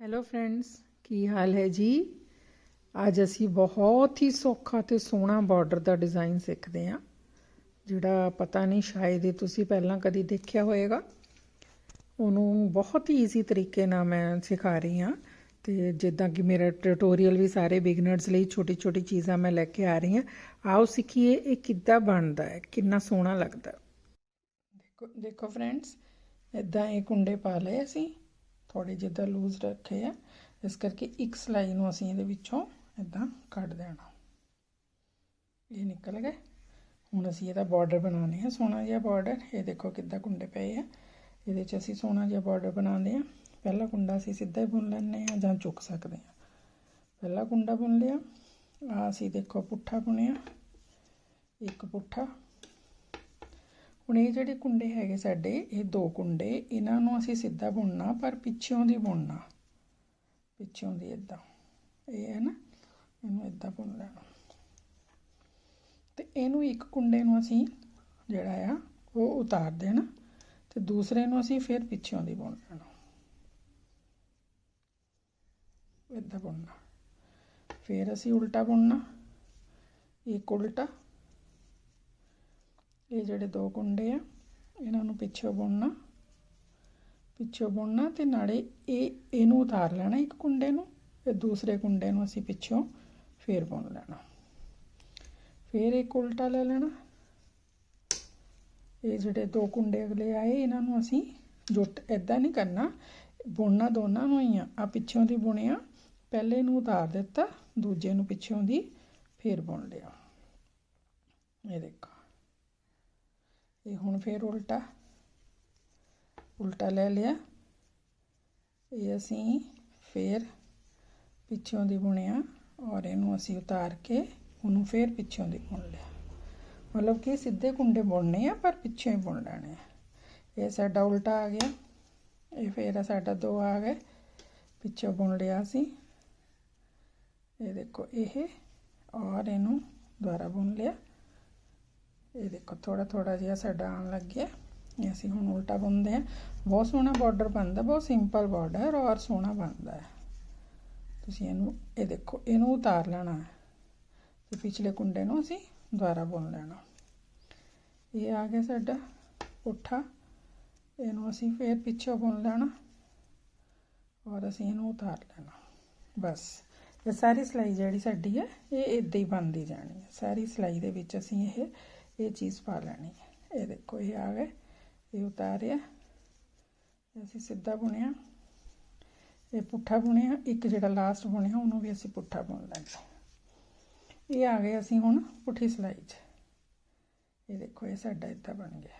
Hello friends ਕੀ ਹਾਲ ਹੈ ਜੀ? ਅੱਜ ਅਸੀਂ ਬਹੁਤ ਹੀ ਸੌਖਾ ਤੇ ਸੋਹਣਾ ਬਾਰਡਰ ਦਾ ਡਿਜ਼ਾਈਨ ਸਿੱਖਦੇ ਹਾਂ, ਜਿਹੜਾ ਪਤਾ ਨਹੀਂ ਸ਼ਾਇਦ ਇਹ ਤੁਸੀਂ ਪਹਿਲਾਂ ਕਦੀ ਦੇਖਿਆ ਹੋਵੇਗਾ ਉਹਨੂੰ ਬਹੁਤ ਹੀ ਈਜ਼ੀ ਤਰੀਕੇ ਨਾਲ ਮੈਂ ਸਿਖਾ ਰਹੀ ਹਾਂ ਤੇ ਜਿੱਦਾਂ ਕਿ ਮੇਰਾ ਟਿਊਟੋਰੀਅਲ ਵੀ ਸਾਰੇ ਬਿਗਨਰਸ ਲਈ ਛੋਟੀ ਛੋਟੀ ਚੀਜ਼ਾਂ ਮੈਂ ਲੈ ਕੇ ਆ ਰਹੀ ਹਾਂ। ਆਓ ਸਿੱਖੀਏ ਇਹ ਕਿੱਦਾਂ ਬਣਦਾ ਹੈ, ਕਿੰਨਾ ਸੋਹਣਾ ਲੱਗਦਾ ਦੇਖੋ ਦੇਖੋ ਫਰੈਂਡਸ ਇਦਾਂ ਇਹ ਕੁੰਡੇ ਪਾ ਲਏ ਅਸੀਂ। ਥੋੜੇ ਜਿੱਦਾਂ ਲੂਜ਼ ਰੱਖੇ ਆ। ਇਸ ਕਰਕੇ ਇੱਕ ਸਲਾਈ ਨੂੰ ਅਸੀਂ ਇਹਦੇ ਵਿੱਚੋਂ ਇਦਾਂ ਕੱਢ ਦੇਣਾ। ਇਹ ਨਿਕਲ ਗਏ। ਹੁਣ ਅਸੀਂ ਇਹਦਾ ਬਾਰਡਰ ਬਣਾਉਣੇ ਆ ਸੋਹਣਾ ਜਿਹਾ ਬਾਰਡਰ ਇਹ ਦੇਖੋ ਕਿੱਦਾਂ ਕੁੰਡੇ ਪਏ ਆ। ਇਹਦੇ 'ਚ ਅਸੀਂ ਸੋਹਣਾ ਜਿਹਾ ਬਾਰਡਰ ਬਣਾਉਂਦੇ ਆ ਪਹਿਲਾ ਕੁੰਡਾ ਅਸੀਂ ਸਿੱਧਾ ਹੀ ਬੁਣ ਲੈਂਦੇ ਆ ਜਾਂ ਚੁੱਕ ਸਕਦੇ ਆ ਪਹਿਲਾ ਕੁੰਡਾ ਬੁਣ ਲਿਆ। ਆ ਅਸੀਂ ਦੇਖੋ ਪੁੱਠਾ ਬੁਣਿਆ। ਇੱਕ ਪੁੱਠਾ। ਹੁਣ ਇਹ ਜਿਹੜੇ ਕੁੰਡੇ ਹੈਗੇ ਸਾਡੇ, ਇਹ ਦੋ ਕੁੰਡੇ, ਇਹਨਾਂ ਨੂੰ ਅਸੀਂ ਸਿੱਧਾ ਬੁਣਨਾ, ਪਰ ਪਿੱਛੋਂ ਦੀ ਬੁਣਨਾ। ਪਿੱਛੋਂ ਦੀ ਇਦਾਂ ਇਹ ਹੈ ਨਾ, ਇਹਨੂੰ ਇਦਾਂ ਬੁਣ ਲੈਣਾ। ਤੇ ਇਹਨੂੰ ਇੱਕ ਕੁੰਡੇ ਨੂੰ ਅਸੀਂ ਜਿਹੜਾ ਆ, ਉਹ ਉਤਾਰ ਦੇਣਾ, ਤੇ ਦੂਸਰੇ ਨੂੰ ਅਸੀਂ ਫਿਰ ਪਿੱਛੋਂ ਦੀ ਬੁਣ ਲੈਣਾ। ਇਦਾਂ ਬੁਣਨਾ। ਫਿਰ ਅਸੀਂ ਉਲਟਾ ਬੁਣਨਾ। ਇੱਕ ਉਲਟਾ ਇਹ ਜਿਹੜੇ ਦੋ ਕੁੰਡੇ ਆ, ਇਹਨਾਂ ਨੂੰ ਪਿੱਛੋਂ ਬੁਣਨਾ। ਪਿੱਛੋਂ ਬੁਣਨਾ ਤੇ ਨਾਲੇ ਇਹ, ਇਹਨੂੰ ਉਤਾਰ ਲੈਣਾ ਇੱਕ ਕੁੰਡੇ ਨੂੰ ਤੇ ਦੂਸਰੇ ਕੁੰਡੇ ਨੂੰ ਅਸੀਂ ਪਿੱਛੋਂ ਫੇਰ ਬੁਣ ਲੈਣਾ। ਫੇਰ ਇੱਕ ਉਲਟਾ ਲੈ ਲੈਣਾ। ਇਹ ਜਿਹੜੇ ਦੋ ਕੁੰਡੇ ਅਗਲੇ ਆਏ, ਇਹਨਾਂ ਨੂੰ ਅਸੀਂ ਜੁੱਟ ਇਦਾਂ ਨਹੀਂ ਕਰਨਾ। ਬੁਣਨਾ ਦੋਨਾਂ ਨੂੰ ਹੀ ਆ ਆ ਪਿੱਛੋਂ ਦੀ ਬੁਣਿਆ, ਪਹਿਲੇ ਨੂੰ ਉਤਾਰ ਦਿੱਤਾ, ਦੂਜੇ ਨੂੰ ਪਿੱਛੋਂ ਦੀ ਫੇਰ ਬੁਣ ਲਿਆ। ਇਹ ਦੇਖੋ। ਇਹ ਹੁਣ ਫੇਰ ਉਲਟਾ ਉਲਟਾ ਲੈ ਲਿਆ। ਇਹ ਅਸੀਂ ਫੇਰ ਪਿੱਛੋਂ ਦੀ ਬੁਣਿਆ ਔਰ ਇਹਨੂੰ ਅਸੀਂ ਉਤਾਰ ਕੇ ਉਹਨੂੰ ਫੇਰ ਪਿੱਛੋਂ ਦੀ ਬੁਣ ਲਿਆ। ਮਤਲਬ ਕਿ ਸਿੱਧੇ ਕੁੰਡੇ ਬੁਣਨੇ ਆ, ਪਰ ਪਿੱਛੇ ਹੀ ਬੁਣ ਲੈਣੇ ਆ। ਇਹ ਸਾਡਾ ਉਲਟਾ ਆ ਗਿਆ। ਇਹ ਫੇਰ ਸਾਡਾ ਦੋ ਆ ਗਏ। ਪਿੱਛੋਂ ਬੁਣ ਲਿਆ ਸੀ ਇਹ ਦੇਖੋ ਇਹ ਔਰ ਇਹਨੂੰ ਦੁਬਾਰਾ ਬੁਣ ਲਿਆ। ਇਹ ਦੇਖੋ ਥੋੜਾ ਥੋੜਾ ਜਿਹਾ ਸਾਡਾ ਆਉਣ ਲੱਗ ਗਿਆ। ਇਹ ਅਸੀਂ ਹੁਣ ਉਲਟਾ ਬੁਣਦੇ ਆ ਬਹੁਤ ਸੋਹਣਾ ਬਾਰਡਰ ਬਣਦਾ, ਬਹੁਤ ਸਿੰਪਲ ਬਾਰਡਰ ਔਰ ਸੋਹਣਾ ਬਣਦਾ ਹੈ। ਤੁਸੀਂ ਇਹਨੂੰ, ਇਹ ਦੇਖੋ, ਇਹਨੂੰ ਉਤਾਰ ਲੈਣਾ ਹੈ। ਤੇ ਪਿਛਲੇ ਕੁੰਡੇ ਨੂੰ ਅਸੀਂ ਦੁਬਾਰਾ ਬੁਣ ਲੈਣਾ। ਇਹ ਆ ਗਿਆ ਸਾਡਾ ਪੁੱਠਾ ਇਹਨੂੰ ਅਸੀਂ ਫੇਰ ਪਿੱਛੋਂ ਬੁਣ ਲੈਣਾ ਔਰ ਅਸੀਂ ਇਹਨੂੰ ਉਤਾਰ ਲੈਣਾ। ਬਸ, ਇਹ ਸਾਰੀ ਸਲਾਈ ਜਿਹੜੀ ਸਾਡੀ ਹੈ, ਇਹ ਇਦਾਂ ਹੀ ਬਣਦੀ ਜਾਣੀ ਹੈ। ਸਾਰੀ ਸਲਾਈ ਦੇ ਵਿੱਚ ਅਸੀਂ ਇਹ ਇਹ ਚੀਜ਼ ਪਾ ਲੈਣੀ ਹੈ। ਇਹ ਦੇਖੋ, ਇਹ ਆ ਗਏ। ਇਹ ਉਤਾਰਿਆ। ਅਸੀਂ ਸਿੱਧਾ ਬੁਣਿਆ। ਇਹ ਪੁੱਠਾ ਬੁਣਿਆ। ਇੱਕ ਜਿਹੜਾ ਲਾਸਟ ਬੁਣਿਆ, ਉਹਨੂੰ ਵੀ ਅਸੀਂ ਪੁੱਠਾ ਬੁਣ ਲੈਣਾ ਇਹ ਆ ਗਏ ਅਸੀਂ ਹੁਣ ਪੁੱਠੀ ਸਿਲਾਈ 'ਚ। ਇਹ ਦੇਖੋ, ਇਹ ਸਾਡਾ ਇੱਦਾਂ ਬਣ ਗਿਆ।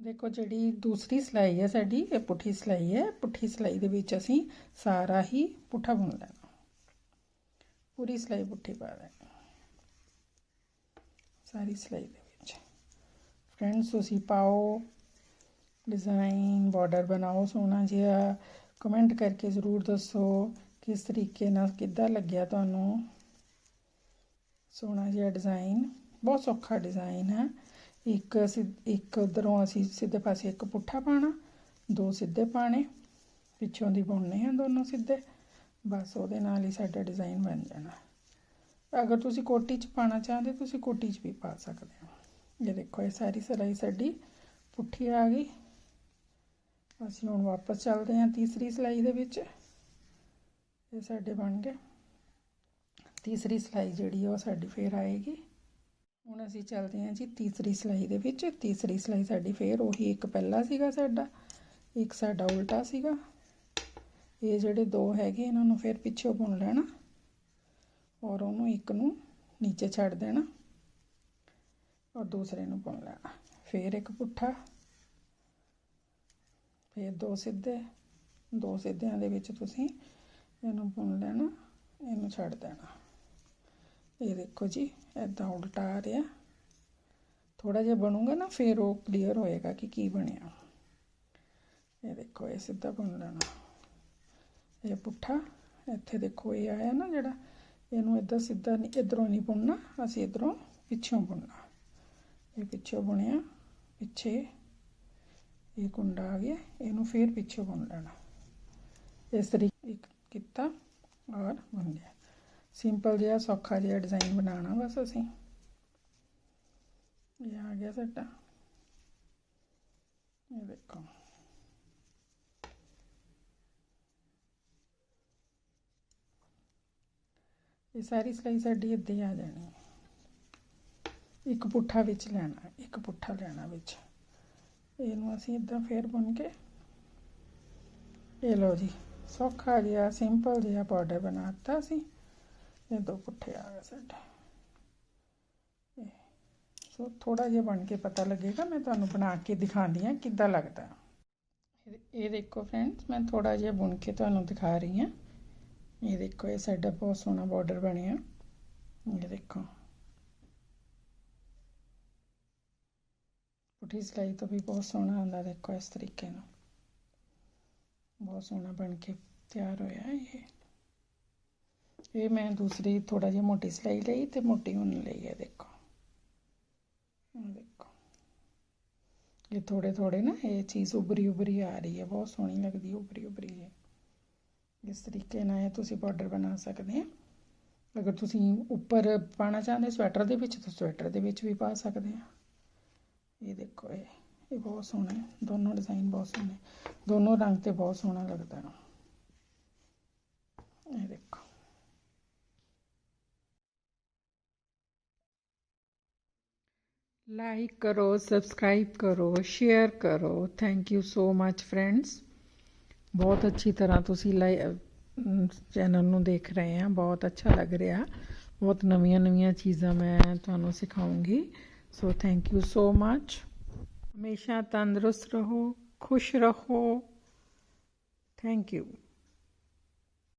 ਦੇਖੋ, ਜਿਹੜੀ ਦੂਸਰੀ ਸਿਲਾਈ ਹੈ ਸਾਡੀ, ਇਹ ਪੁੱਠੀ ਸਿਲਾਈ ਹੈ। ਪੁੱਠੀ ਸਿਲਾਈ ਦੇ ਵਿੱਚ ਅਸੀਂ ਸਾਰਾ ਹੀ ਪੁੱਠਾ ਬੁਣ ਲੈਣਾ। ਪੂਰੀ ਸਿਲਾਈ ਪੁੱਠੀ ਪਾ ਦੇਣੀ। ਸਾਰੀ ਸਿਲਾਈ ਦੇ ਵਿੱਚ। ਫਰੈਂਡਸ ਤੁਸੀਂ ਪਾਓ ਡਿਜ਼ਾਈਨ ਬਾਰਡਰ ਬਣਾਓ, ਸੋਹਣਾ ਜਿਹਾ ਕਮੈਂਟ ਕਰਕੇ ਜ਼ਰੂਰ ਦੱਸੋ ਕਿਸ ਤਰੀਕੇ ਨਾਲ ਕਿੱਦਾਂ ਲੱਗਿਆ ਤੁਹਾਨੂੰ। ਸੋਹਣਾ ਜਿਹਾ ਡਿਜ਼ਾਈਨ ਬਹੁਤ ਸੌਖਾ ਡਿਜ਼ਾਈਨ ਹੈ। ਇੱਕ ਇੱਕ ਉਧਰੋਂ ਅਸੀਂ ਸਿੱਧੇ ਪਾਸੇ ਇੱਕ ਪੁੱਠਾ ਪਾਣਾ ਦੋ ਸਿੱਧੇ ਪਾਣੇ ਪਿੱਛੋਂ ਦੀ ਬੁਣਨੇ ਆ ਦੋਨੋਂ ਸਿੱਧੇ, ਬਸ ਉਹਦੇ ਨਾਲ ਹੀ ਸਾਡਾ ਡਿਜ਼ਾਈਨ ਬਣ ਜਾਣਾ। ਅਗਰ ਤੁਸੀਂ ਕੋਟੀ 'ਚ ਪਾਣਾ ਚਾਹੁੰਦੇ ਤੁਸੀਂ ਕੋਟੀ 'ਚ ਵੀ ਪਾ ਸਕਦੇ ਹੋ। ਇਹ ਦੇਖੋ, ਇਹ ਸਾਰੀ ਸਲਾਈ ਸਾਡੀ ਪੁੱਠੀ ਆ ਗਈ। ਅਸੀਂ ਹੁਣ ਵਾਪਸ ਚੱਲਦੇ ਹਾਂ ਤੀਸਰੀ ਸਲਾਈ ਦੇ ਵਿੱਚ। ਇਹ ਸਾਡੇ ਬਣ ਗਏ। ਤੀਸਰੀ ਸਲਾਈ ਜਿਹੜੀ ਉਹ ਸਾਡੀ ਫੇਰ ਆਏਗੀ। ਹੁਣ ਅਸੀਂ ਚੱਲਦੇ ਹਾਂ ਜੀ ਤੀਸਰੀ ਸਲਾਈ ਦੇ ਵਿੱਚ। ਤੀਸਰੀ ਸਲਾਈ ਸਾਡੀ ਫੇਰ ਉਹੀ ਇੱਕ ਪਹਿਲਾ ਸੀਗਾ ਸਾਡਾ, ਇੱਕ ਸਾਡਾ ਉਲਟਾ ਸੀਗਾ। ਇਹ ਜਿਹੜੇ ਦੋ ਹੈਗੇ, ਇਹਨਾਂ ਨੂੰ ਫੇਰ ਪਿੱਛੋਂ ਬੁਣ ਲੈਣਾ। ਔਰ ਉਹਨੂੰ ਇੱਕ ਨੂੰ ਨੀਚੇ ਛੱਡ ਦੇਣਾ ਔਰ ਦੂਸਰੇ ਨੂੰ ਬੁਣ ਲੈਣਾ। ਫਿਰ ਇੱਕ ਪੁੱਠਾ, ਫਿਰ ਦੋ ਸਿੱਧੇ, ਦੋ ਸਿੱਧਿਆਂ ਦੇ ਵਿੱਚ ਤੁਸੀਂ ਇਹਨੂੰ ਬੁਣ ਲੈਣਾ, ਇਹਨੂੰ ਛੱਡ ਦੇਣਾ। ਇਹ ਦੇਖੋ ਜੀ ਐਦਾਂ ਉਲਟਾ ਆ ਰਿਹਾ। ਥੋੜਾ ਜਿਹਾ ਬਣੂਗਾ ਨਾ, ਫਿਰ ਉਹ ਕਲੀਅਰ ਹੋਏਗਾ ਕਿ ਕੀ ਬਣਿਆ। ਇਹ ਦੇਖੋ, ਇਹ ਸਿੱਧਾ ਬਣ ਲੈਣਾ। ਇਹ ਪੁੱਠਾ, ਇੱਥੇ ਦੇਖੋ ਇਹ ਆਇਆ ਨਾ ਜਿਹੜਾ ਇਹਨੂੰ ਇਦਾਂ ਸਿੱਧਾ ਨਹੀਂ ਇਧਰੋਂ ਨਹੀਂ ਬੁਣਨਾ, ਅਸੀਂ ਇਧਰੋਂ ਪਿੱਛੋਂ ਬੁਣਨਾ। ਇਹ ਪਿੱਛੋਂ ਬੁਣਿਆ, ਪਿੱਛੇ ਇਹ ਕੁੰਡਾ ਆ ਗਿਆ, ਇਹਨੂੰ ਫੇਰ ਪਿੱਛੋਂ ਬੁਣ ਲੈਣਾ। ਇਸ ਤਰੀਕੇ ਕੀਤਾ ਔਰ ਬਣ ਗਿਆ। ਸਿੰਪਲ ਜਿਹਾ, ਸੌਖਾ ਜਿਹਾ ਡਿਜ਼ਾਈਨ ਬਣਾਉਣਾ ਬਸ ਅਸੀਂ। ਇਹ ਆ ਗਿਆ ਸਾਡਾ। ਇਹ ਦੇਖੋ। ਇਹ ਸਾਰੀ ਸਿਲਾਈ ਸਾਡੀ ਇੱਦਾਂ ਹੀ ਆ ਜਾਣੀ ਹੈ। ਇੱਕ ਪੁੱਠਾ ਵਿੱਚ ਲੈਣਾ, ਇੱਕ ਪੁੱਠਾ ਲੈਣਾ ਵਿੱਚ। ਇਹਨੂੰ ਅਸੀਂ ਇਦਾਂ ਫੇਰ ਬੁਣ ਕੇ, ਇਹ ਲਓ ਜੀ, ਸੌਖਾ ਜਿਹਾ, ਸਿੰਪਲ ਜਿਹਾ ਬਾਰਡਰ ਬਣਾਤਾ ਸੀ ਇਹ ਦੋ ਪੁੱਠੇ ਆ ਗਏ ਸਾਡੇ। ਸੋ ਥੋੜਾ ਜਿਹਾ ਬਣ ਕੇ ਪਤਾ ਲੱਗੇਗਾ, ਮੈਂ ਤੁਹਾਨੂੰ ਬਣਾ ਕੇ ਦਿਖਾਉਂਦੀ ਹਾਂ ਕਿੱਦਾਂ ਲੱਗਦਾ। ਇਹ- ਇਹ ਦੇਖੋ ਫਰੈਂਡਸ ਮੈਂ ਥੋੜਾ ਜਿਹਾ ਬੁਣ ਕੇ ਤੁਹਾਨੂੰ ਦਿਖਾ ਰਹੀ ਹਾਂ। ਇਹ ਦੇਖੋ, ਇਹ ਸਾਡਾ ਬਹੁਤ ਸੋਹਣਾ ਬਾਰਡਰ ਬਣਿਆ ਇਹ ਦੇਖੋ। ਪੁੱਠੀ ਸਿਲਾਈ ਤੋਂ ਵੀ ਬਹੁਤ ਸੋਹਣਾ ਆਉਂਦਾ, ਦੇਖੋ ਇਸ ਤਰੀਕੇ ਨਾਲ। ਬਹੁਤ ਸੋਹਣਾ ਬਣ ਕੇ ਤਿਆਰ ਹੋਇਆ ਇਹ। ਇਹ ਮੈਂ ਦੂਸਰੀ ਥੋੜਾ ਜਿਹਾ ਮੋਟੀ ਸਿਲਾਈ ਲਈ ਤੇ ਮੋਟੀ ਹੁਣ ਲਈ ਹੈ, ਦੇਖੋ। ਦੇਖੋ। ਇਹ ਥੋੜੇ ਥੋੜੇ ਨਾ ਇਹ ਚੀਜ਼ ਉਭਰੀ ਉਭਰੀ ਆ ਰਹੀ ਹੈ, ਬਹੁਤ ਸੋਹਣੀ ਲੱਗਦੀ ਉਭਰੀ ਉਭਰੀ ਹੈ। ਇਸ ਤਰੀਕੇ ਨਾਲ ਤੁਸੀਂ ਬਾਰਡਰ ਬਣਾ ਸਕਦੇ ਆ ਅਗਰ ਤੁਸੀਂ ਉੱਪਰ ਪਾਣਾ ਚਾਹੁੰਦੇ ਸਵੈਟਰ ਦੇ ਵਿੱਚ, ਤਾਂ ਸਵੈਟਰ ਦੇ ਵਿੱਚ ਵੀ ਪਾ ਸਕਦੇ ਆ ਇਹ ਦੇਖੋ ਇਹ ਇਹ ਬਹੁਤ ਸੋਹਣਾ ਹੈ। ਦੋਨੋਂ ਡਿਜ਼ਾਈਨ ਬਹੁਤ ਸੋਹਣੇ ਦੋਨੋਂ ਰੰਗ ਤੇ ਬਹੁਤ ਸੋਹਣਾ ਲੱਗਦਾ ਹੈ। ਇਹ ਦੇਖੋ। ਲਾਈਕ ਕਰੋ ਸਬਸਕ੍ਰਾਈਬ ਕਰੋ ਸ਼ੇਅਰ ਕਰੋ। Thank you so much friends ਬਹੁਤ ਅੱਛੀ ਤਰ੍ਹਾਂ ਤੁਸੀਂ ਚੈਨਲ ਨੂੰ ਦੇਖ ਰਹੇ ਆ ਬਹੁਤ ਅੱਛਾ ਲੱਗ ਰਿਹਾ ਬਹੁਤ ਨਵੀਆਂ ਨਵੀਆਂ ਚੀਜ਼ਾਂ ਮੈਂ ਤੁਹਾਨੂੰ ਸਿਖਾਉਂਗੀ ਸੋ ਥੈਂਕ ਯੂ ਸੋ ਮੱਚ ਹਮੇਸ਼ਾ ਤੰਦਰੁਸਤ ਰਹੋ ਖੁਸ਼ ਰਹੋ ਥੈਂਕ ਯੂ